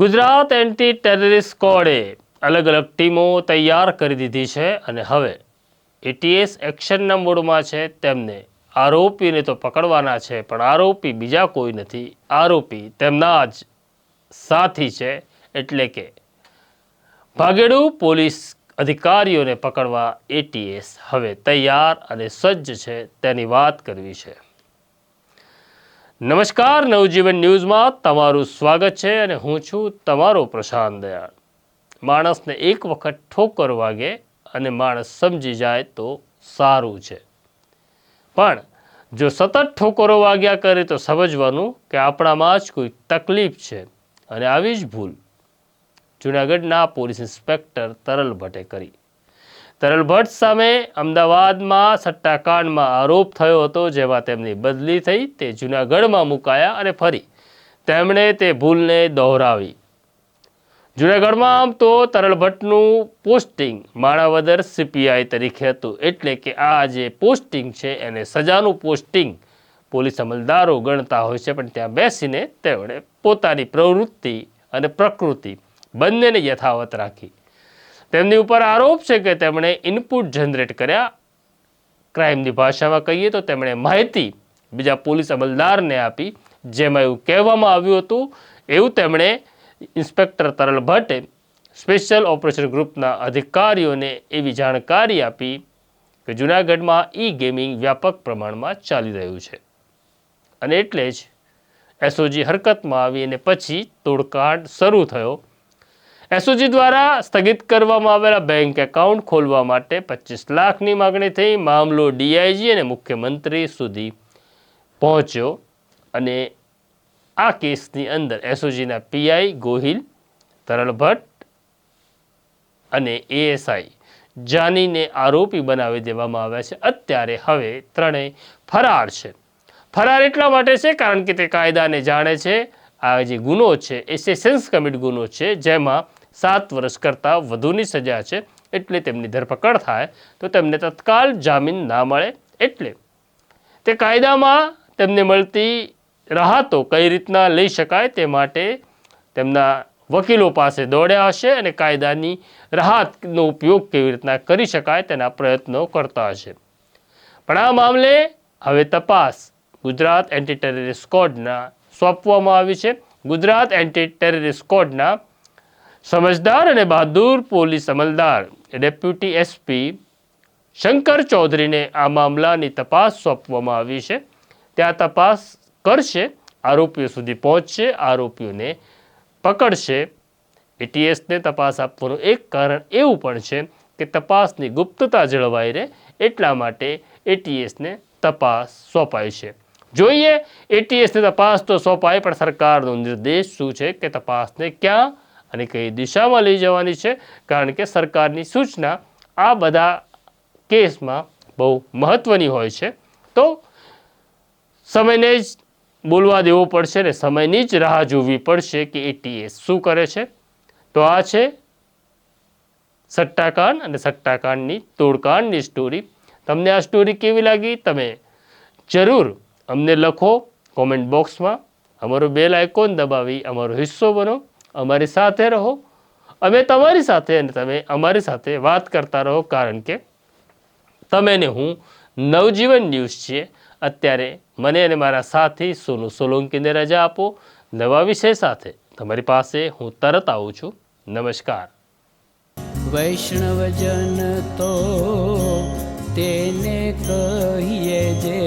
Gujarat anti terrorist સ્કોડે અલગ અલગ ટીમો તૈયાર કરી દીધી છે અને હવે એટીએસ એક્શનના મોડમાં છે તેમને. આરોપીને તો પકડવાના છે, પણ આરોપી બીજા કોઈ નથી. આરોપી તેમના જ સાથી છે, એટલે કે ભાગેડુ પોલીસ અધિકારીઓને પકડવા એટીએસ હવે તૈયાર અને સજ્જ છે તેની વાત કરવી છે. નમસ્કાર, નવજીવન ન્યૂઝમાં તમારું સ્વાગત છે અને હું છું તમારો પ્રશાંત દયાળ. માણસને એક વખત ઠોકર વાગે અને માણસ સમજી જાય તો સારું છે. પણ જો સતત ઠોકરો વાગ્યા કરે તો સમજવાનું કે આપણામાં જ કોઈ તકલીફ છે અને આવી જ ભૂલ જૂનાગઢના પોલીસ ઇન્સ્પેક્ટર તરલ ભટ્ટે કરી. તરલ ભટ્ટ સામે અમદાવાદમાં સટ્ટાકાંડમાં આરોપ થયો હતો, જેમાં તેમની બદલી થઈ તે જૂનાગઢમાં મુકાયા અને ફરી તેમણે તે ભૂલને દોહરાવી. જૂનાગઢમાં આમ તો તરલ ભટ્ટનું પોસ્ટિંગ માણાવદર સીપીઆઈ તરીકે હતું, એટલે કે આ જે પોસ્ટિંગ છે એને સજાનું પોસ્ટિંગ પોલીસ અમલદારો ગણતા હોય છે, પણ ત્યાં બેસીને તેમણે પોતાની પ્રવૃત્તિ અને પ્રકૃતિ બંનેને યથાવત રાખી. તેમની ઉપર આરોપ છે કે તેમણે ઇનપુટ જનરેટ કર્યા. ક્રાઇમની ભાષામાં કહીએ તો તેમણે માહિતી બીજા પોલીસ અમલદારને આપી, જેમાં એવું કહેવામાં આવ્યું હતું, એવું તેમણે ઇન્સ્પેક્ટર તરલ ભટ્ટે સ્પેશિયલ ઓપરેશન ગ્રુપના અધિકારીઓને એવી જાણકારી આપી કે જૂનાગઢમાં ઈ ગેમિંગ વ્યાપક પ્રમાણમાં ચાલી રહ્યું છે. અને એટલે જ એસઓજી હરકતમાં આવી અને પછી તોડકાંડ શરૂ થયો. એસઓજી દ્વારા સ્થગિત કરવામાં આવેલા બેંક એકાઉન્ટ ખોલવા માટે પચીસ લાખની માગણી થઈ. મામલો ડીઆઈજી અને મુખ્યમંત્રી સુધી પહોંચ્યો અને આ કેસની અંદર એસઓજીના પીઆઈ ગોહિલ તરલ ભટ્ટ અને એએસઆઈ જાનીને આરોપી બનાવી દેવામાં આવ્યા છે. અત્યારે હવે ત્રણેય ફરાર છે. ફરાર એટલા માટે છે કારણ કે તે કાયદાને જાણે છે આ જે ગુનો છે એ સેશન્સ કમિટ ગુનો છે, જેમાં સાત વર્ષ કરતાં વધુની સજા છે, એટલે તેમની ધરપકડ થાય, તો તેમને તત્કાલ જામીન ના મળે એટલે. તે કાયદામાં તેમને મળતી રાહતો કઈ રીતના લઈ શકાય તે માટે તેમના વકીલો પાસે દોડ્યા હશે અને કાયદાની રાહતનો ઉપયોગ કેવી રીતના કરી શકાય તેના પ્રયત્નો કરતા હશે. પણ આ મામલે હવે તપાસ ગુજરાત એન્ટી ટેરરિસ્ટ સ્કોડના સોંપવામાં આવી છે. ગુજરાત એન્ટી ટેરરિસ્ટ સ્કોડના સમજદાર અને બહાદુર પોલીસ અમલદાર, ડેપ્યુટી એસપી શંકર ચૌધરીને આ મામલાની તપાસ સોંપવામાં આવી છે. ત્યાં તપાસ કરશે, આરોપીઓ સુધી પહોંચશે, આરોપીઓને પકડશે. એટીએસને તપાસ આપવાનું એક કારણ એવું પણ છે કે તપાસની ગુપ્તતા જળવાઈ રહે એટલા માટે એટીએસને તપાસ સોંપાય છે. જોઈએ એટીએસની તપાસ તો સોંપાય પણ સરકારનો નિર્દેશ શું છે કે તપાસને ક્યાં અને કઈ દિશામાં લઈ જવાની છે? કારણ કે સરકારની સૂચના આ બધા કેસમાં બહુ મહત્ત્વની હોય છે. તો સમયને જ બોલવા દેવો પડશે ને સમયની જ રાહ જોવી પડશે કે એટીએસ શું કરે છે. તો આ છે સટ્ટાકાંડ અને સટ્ટાકાંડની તોડકાંડની સ્ટોરી તમને આ સ્ટોરી કેવી લાગી? તમે જરૂર અમને લખો કોમેન્ટ બોક્સમાં અમારું બેલ આઇકોન દબાવી, અમારો હિસ્સો બનો, અમારી સાથે રહો. અમે તમારી સાથે અને તમે અમારી સાથે વાત કરતા રહો કારણ કે તમે ને હું નવજીવન ન્યૂઝ છીએ અત્યારે મને અને મારા સાથી સોનુ સોલંકીને રજા આપો. નવા વિષય સાથે તમારી પાસે હું તરત આવું છું. નમસ્કાર. વૈષ્ણવજન તો તેને કહીએ જે